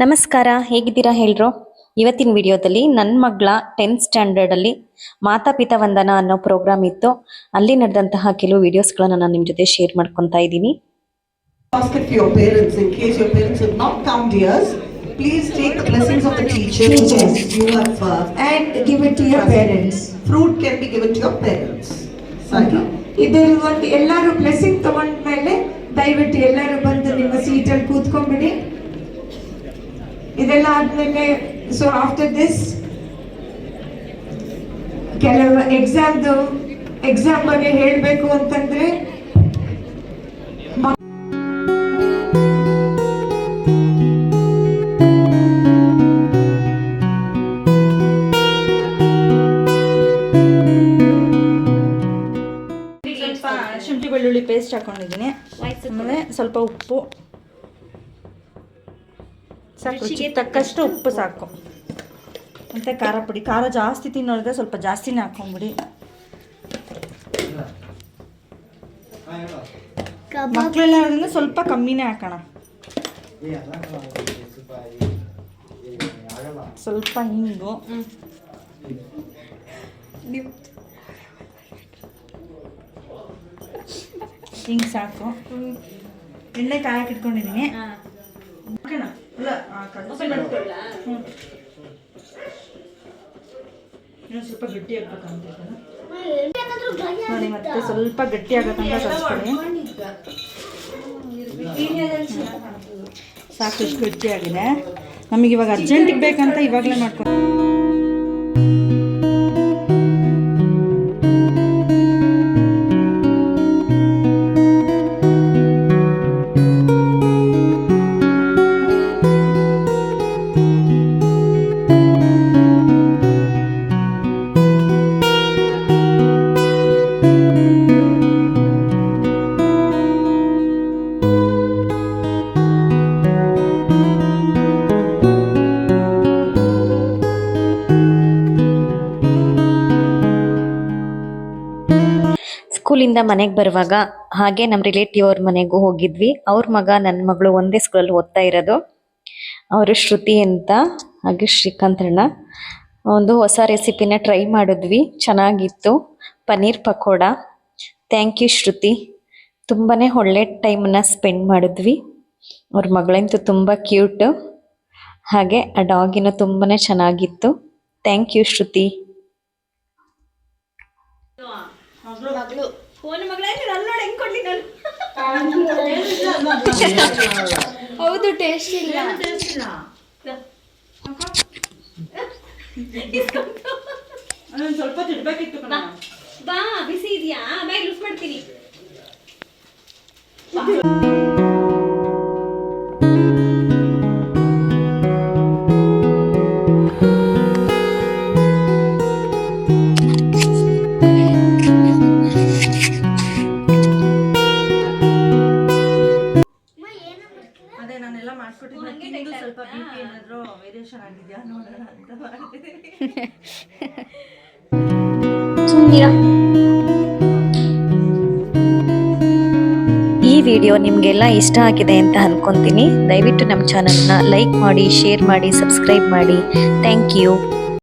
ನಮಸ್ಕಾರ ಹೇಗಿದ್ದೀರಾ ಹೇಳ್ರು ಇವತ್ತಿನ ವಿಡಿಯೋದಲ್ಲಿ ನನ್ನ ಮಗಳ ಟೆಂತ್ ಸ್ಟ್ಯಾಂಡರ್ಡಲ್ಲಿ ಮಾತಾಪಿತ ವಂದನ ಅನ್ನೋ ಪ್ರೋಗ್ರಾಮ್ ಇತ್ತು ಅಲ್ಲಿ ನಡೆದಂತಹ ಕೆಲವು ವಿಡಿಯೋಸ್ಗಳನ್ನು ನಾನು ನಿಮ್ಮ ಜೊತೆ ಶೇರ್ ಮಾಡ್ಕೊತಾ ಇದ್ದೀನಿ. Please take the blessings of the teachers. Teachers. You have uh, and give it to your parents. fruit can be given to your parents. Saina. ಇದು ಒಂದು ಎಲ್ಲರೂ ಬ್ಲೆಸ್ಸಿಂಗ್ ತಗೊಂಡ್ಮೇಲೆ ದಯವಿಟ್ಟು ಎಲ್ಲರೂ ಬಂದು ನಿಮ್ಮ ಸೀಟಲ್ಲಿ ಕೂತ್ಕೊಂಡ್ಬಿಡಿ ಇದೆಲ್ಲ ಆದ್ಮೇಲೆ ಸೊ ಆಫ್ಟರ್ ದಿಸ್ ಕೆಲವು ಎಕ್ಸಾಮ್ದು ಎಕ್ಸಾಮ್ ಬಗ್ಗೆ ಹೇಳಬೇಕು ಅಂತಂದ್ರೆ ಶುಂಠಿ ಬೆಳ್ಳುಳ್ಳಿ ಪೇಸ್ಟ್ ಹಾಕೊಂಡಿದ್ದೀನಿ. ಆಮೇಲೆ ಸ್ವಲ್ಪ ಉಪ್ಪು. ಸಾಕು ರುಚಿಗೆ ತಕ್ಕಷ್ಟು ಉಪ್ಪು. ಸಾಕು. ಮತ್ತು ಖಾರ ಪುಡಿ. ಖಾರ ಜಾಸ್ತಿ ತಿನ್ನೋರಿಗೆ ಸ್ವಲ್ಪ ಜಾಸ್ತಿನೇ ಹಾಕೊಂಬಿಡಿ. ಮಕ್ಕಳೆಲ್ಲ ಇರೋದ್ರಿಂದ ಸ್ವಲ್ಪ ಕಮ್ಮಿನೇ ಹಾಕೋಣ. ಸ್ವಲ್ಪ ಹಿಂಗು. ಹಿಂಗೆ ಸಾಕು. ಎಣ್ಣೆ ಕಾಯಕ್ಕೆ ಇಟ್ಕೊಂಡಿದ್ದೀನಿ. ಹಾಕೋಣ ಸ್ವಲ್ಪ ಗಟ್ಟಿ ಆಗ್ಬೇಕಂತ. ನೋಡಿ ಮತ್ತೆ ಸ್ವಲ್ಪ ಗಟ್ಟಿ ಆಗತ್ತಂತ ತನಕ ಸಾಕಷ್ಟು ಸಾಕು ಇಷ್ಟು ಗಟ್ಟಿ ಆಗಿದೆ. ನಮಗೆ ಇವಾಗ ಅರ್ಜೆಂಟಿಗೆ ಬೇಕಂತ ಇವಾಗಲೇ ಮಾಡ್ಕೊ ಸ್ಕೂಲಿಂದ ಮನೆಗೆ ಬರುವಾಗ ಹಾಗೆ ನಮ್ಮ ರಿಲೇಟಿವ್ ಅವ್ರ ಮನೆಗೂ ಹೋಗಿದ್ವಿ. ಅವ್ರ ಮಗ ನನ್ನ ಮಗಳು ಒಂದೇ ಸ್ಕೂಲಲ್ಲಿ ಓದ್ತಾ ಇರೋದು. ಅವರು ಶ್ರುತಿ ಅಂತ, ಹಾಗೆ ಶ್ರೀಕಾಂತಣ್ಣ ಒಂದು ಹೊಸ ರೆಸಿಪಿನ ಟ್ರೈ ಮಾಡಿದ್ವಿ. ಚೆನ್ನಾಗಿತ್ತು. Paneer pakoda. Thank you Shruti. ತುಂಬಾ ಒಳ್ಳೆ ಟೈಮನ್ನ ಸ್ಪೆಂಡ್ ಮಾಡಿದ್ವಿ. ಅವ್ರ ಮಗಳಂತೂ ತುಂಬ ಕ್ಯೂಟು ಹಾಗೆ ಆ ಡಾಗಿನೂ ತುಂಬಾ ಚೆನ್ನಾಗಿತ್ತು. ಥ್ಯಾಂಕ್ ಯು ಶ್ರುತಿ. ಹೌದು ಟೇಸ್ಟ್ ಇಲ್ಲ. ಸ್ವಲ್ಪ ತಿಡ್ಬೇಕಿತ್ತು ಬಾ ಬಿಸಿ ಇದೆಯಾ? ಆಮೇಲೆ ಯೂಸ್ ಮಾಡ್ತೀನಿ. ಮಾಡ್ಕೊಟ್ಟಿದ್ದೆ ಸ್ವಲ್ಪ ಬಿ ಪಿ ಏನಾದರೂ ವೇರಿಯೇಷನ್ ಆಗಿದೆಯಾ ನೋಡೋಣ ಅಂತ ಈ ವಿಡಿಯೋ ನಿಮಗೆಲ್ಲ ಇಷ್ಟ ಆಗಿದೆ ಅಂತ ಅನ್ಕೊಂತೀನಿ. ದಯವಿಟ್ಟು ನಮ್ಮ ಚಾನಲ್ನ ಲೈಕ್ ಮಾಡಿ ಶೇರ್ ಮಾಡಿ ಸಬ್ಸ್ಕ್ರೈಬ್ ಮಾಡಿ. Thank you